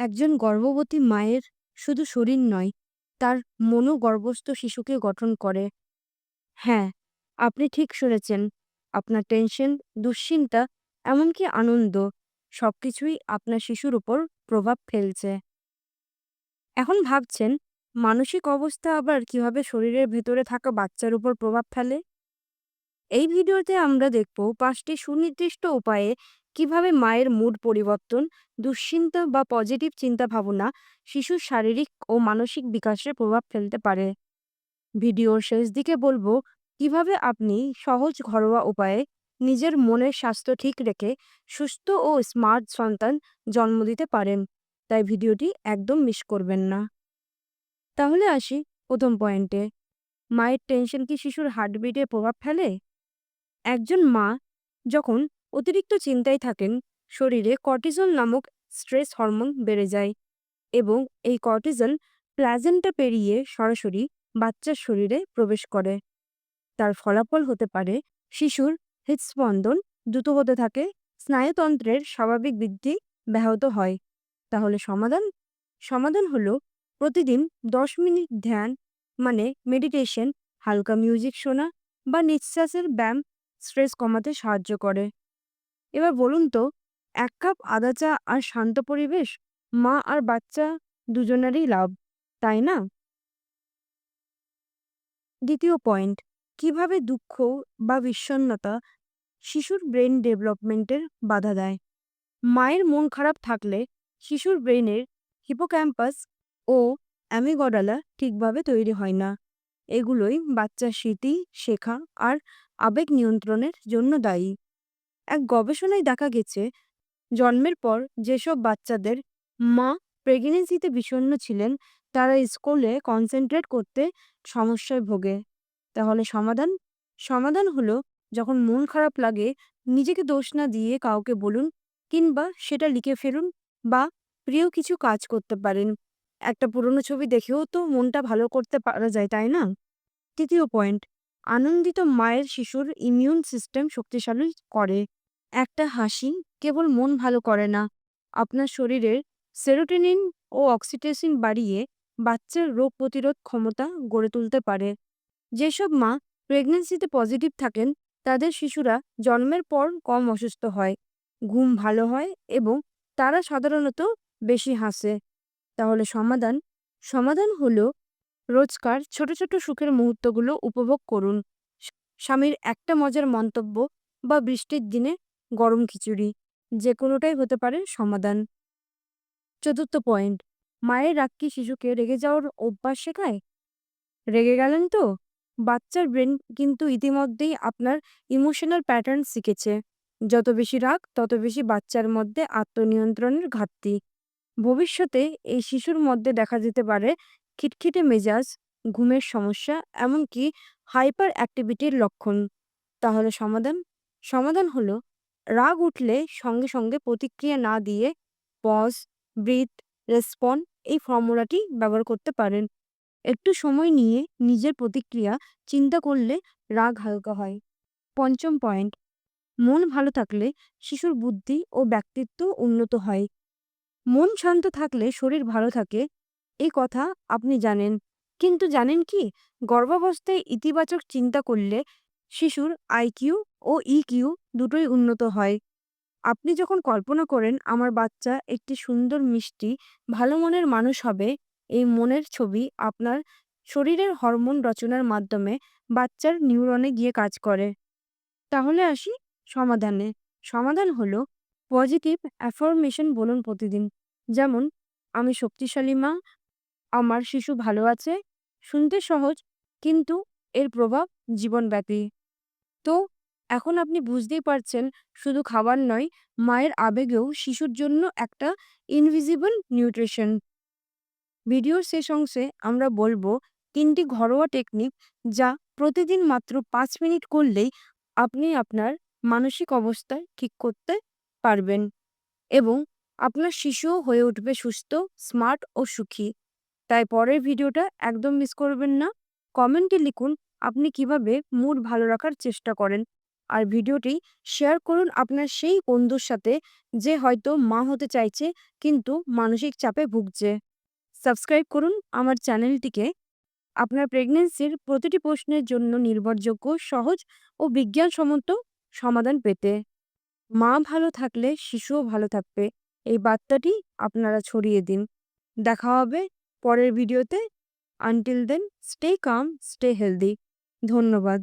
একজন গর্ভবতী মায়ের শুধু শরীর নয়, তার মনও গর্ভস্থ শিশুকে গঠন করে। হ্যাঁ আপনি ঠিক শুনেছেন, আপনার টেনশন, দুশ্চিন্তা, এমনকি আনন্দ, সবকিছুই আপনার শিশুর উপর প্রভাব ফেলছে। এখন ভাবছেন, মানসিক অবস্থা আবার কীভাবে শরীরের ভেতরে থাকা বাচ্চার উপর প্রভাব ফেলে? এই ভিডিওতে আমরা দেখব পাঁচটি সুনির্দিষ্ট উপায়ে কীভাবে মায়ের মুড পরিবর্তন, দুশ্চিন্তা বা পজিটিভ চিন্তা ভাবনা শিশুর শারীরিক ও মানসিক বিকাশে প্রভাব ফেলতে পারে? ভিডিওর শেষ দিকে বলব, কীভাবে আপনি সহজ ঘরোয়া উপায়ে নিজের মনের স্বাস্থ্য ঠিক রেখে সুস্থ ও স্মার্ট সন্তান জন্ম দিতে পারেন? তাই ভিডিওটি একদম মিস করবেন না। তাহলে আসি প্রথম পয়েন্টে মায়ের টেনশন কি শিশুর হার্টবিটে প্রভাব ফেলে? একজন মা যখন অতিরিক্ত চিন্তায় থাকেন, শরীরে কর্টিজল নামক স্ট্রেস হরমোন বেড়ে যায় এবং এই কর্টিজল প্লাজেন্টা পেরিয়ে সরাসরি বাচ্চার শরীরে প্রবেশ করে। তার ফলাফল হতে পারে শিশুর হৃদস্পন্দন দ্রুত হতে থাকে, স্নায়ুতন্ত্রের স্বাভাবিক বৃদ্ধি ব্যাহত হয়। তাহলে সমাধান? সমাধান হলো প্রতিদিন দশ মিনিট ধ্যান মানে মেডিটেশন, হালকা মিউজিক শোনা বা নিঃশ্বাসের ব্যায়াম স্ট্রেস কমাতে সাহায্য করে। এবার বলুন তো, এক কাপ আদা চা আর শান্ত পরিবেশ মা আর বাচ্চা দুজনেরই লাভ, তাই না? দ্বিতীয় পয়েন্ট, কীভাবে দুঃখ বা বিষণ্ণতা শিশুর ব্রেন ডেভেলপমেন্টের বাধা দেয়? মায়ের মন খারাপ থাকলে শিশুর ব্রেনের হিপোক্যাম্পাস ও অ্যামিগডালা ঠিকভাবে তৈরি হয় না। এগুলোই বাচ্চার স্মৃতি, শেখা আর আবেগ নিয়ন্ত্রণের জন্য দায়ী। এক গবেষণায় দেখা গেছে, জন্মের পর যেসব বাচ্চাদের মা প্রেগনেন্সিতে বিষণ্ণ ছিলেন, তারা স্কুলে কনসেন্ট্রেট করতে সমস্যায় ভোগে। তাহলে সমাধান? সমাধান হলো যখন মন খারাপ লাগে, নিজেকে দোষ না দিয়ে কাউকে বলুন কিংবা সেটা লিখে ফেলুন বা প্রিয় কিছু কাজ করতে পারেন। একটা পুরনো ছবি দেখেও তো মনটা ভালো করতে পারা যায়, তাই না? তৃতীয় পয়েন্ট আনন্দিত মায়ের শিশুর ইমিউন সিস্টেম শক্তিশালী করে। একটা হাসি কেবল মন ভালো করে না। আপনার শরীরের সেরোটিনিন ও অক্সিটোসিন বাড়িয়ে বাচ্চার রোগ প্রতিরোধ ক্ষমতা গড়ে তুলতে পারে। যেসব মা প্রেগনেন্সিতে পজিটিভ থাকেন, তাদের শিশুরা জন্মের পর কম অসুস্থ হয়, ঘুম ভালো হয় এবং তারা সাধারণত বেশি হাসে। তাহলে সমাধান সমাধান হলো রোজকার ছোট ছোট সুখের মুহূর্তগুলো উপভোগ করুন। স্বামীর একটা মজার মন্তব্য বা বৃষ্টির দিনে গরম খিচুড়ি যে কোনোটাই হতে পারে সমাধান। চতুর্থ পয়েন্ট, মায়ের রাগ কি শিশুকে রেগে যাওয়ার অভ্যাস শেখায়? রেগে গেলেন তো? বাচ্চার ব্রেন কিন্তু ইতিমধ্যেই আপনার ইমোশনাল প্যাটার্ন শিখেছে। যত বেশি রাগ, তত বেশি বাচ্চার মধ্যে আত্মনিয়ন্ত্রণের ঘাটতি। ভবিষ্যতে এই শিশুর মধ্যে দেখা যেতে পারে খিটখিটে মেজাজ, ঘুমের সমস্যা, এমনকি হাইপার অ্যাক্টিভিটির লক্ষণ। তাহলে সমাধান? সমাধান হলো রাগ উঠলে সঙ্গে সঙ্গে প্রতিক্রিয়া না দিয়ে পজ ব্রিথ রেসপন্ড এই ফর্মুলাটি ব্যবহার করতে পারেন। একটু সময় নিয়ে নিজের প্রতিক্রিয়া চিন্তা করলে রাগ হালকা হয়। পঞ্চম পয়েন্ট মন ভালো থাকলে শিশুর বুদ্ধি ও ব্যক্তিত্ব উন্নত হয়। মন শান্ত থাকলে শরীর ভালো থাকে এই কথা আপনি জানেন। কিন্তু জানেন কি? গর্ভাবস্থায় ইতিবাচক চিন্তা করলে শিশুর আইকিউ ও ইকিউ দুটোই উন্নত হয়। আপনি যখন কল্পনা করেন আমার বাচ্চা একটি সুন্দর মিষ্টি, ভালো মনের মানুষ হবে, এই মনের ছবি আপনার শরীরের হরমোন রচনার মাধ্যমে বাচ্চার নিউরনে গিয়ে কাজ করে। তাহলে আসি সমাধানে। সমাধান হলো পজিটিভ অ্যাফরমেশন বলুন প্রতিদিন। যেমন, আমি শক্তিশালী মা, আমার শিশু ভালো আছে, শুনতে সহজ, কিন্তু এর প্রভাব জীবনব্যাপী। তো এখন আপনি বুঝতেই পারছেন, শুধু খাবার নয়, মায়ের আবেগেও শিশুর জন্য একটা ইনভিজিবল নিউট্রিশন ভিডিওর শেষ অংশে আমরা বলব, তিনটি ঘরোয়া টেকনিক যা প্রতিদিন মাত্র পাঁচ মিনিট করলেই আপনি আপনার মানসিক অবস্থা ঠিক করতে পারবেন এবং আপনার শিশুও হয়ে উঠবে সুস্থ স্মার্ট ও সুখী। তাই পরের ভিডিওটা একদম মিস করবেন না। কমেন্টে লিখুন, আপনি কীভাবে মুড ভালো রাখার চেষ্টা করেন। আর ভিডিওটি শেয়ার করুন আপনার সেই বন্ধুর সাথে যে হয়তো মা হতে চাইছে কিন্তু মানসিক চাপে ভুগছে। সাবস্ক্রাইব করুন আমার চ্যানেলটিকে। আপনার প্রেগনেন্সির প্রতিটি প্রশ্নের জন্য নির্ভরযোগ্য, সহজ ও বিজ্ঞানসম্মত সমাধান পেতে। মা ভালো থাকলে শিশুও ভালো থাকবে। এই বার্তাটি আপনারা ছড়িয়ে দিন। দেখা হবে পরের ভিডিওতে। Until then stay calm stay healthy ধন্যবাদ।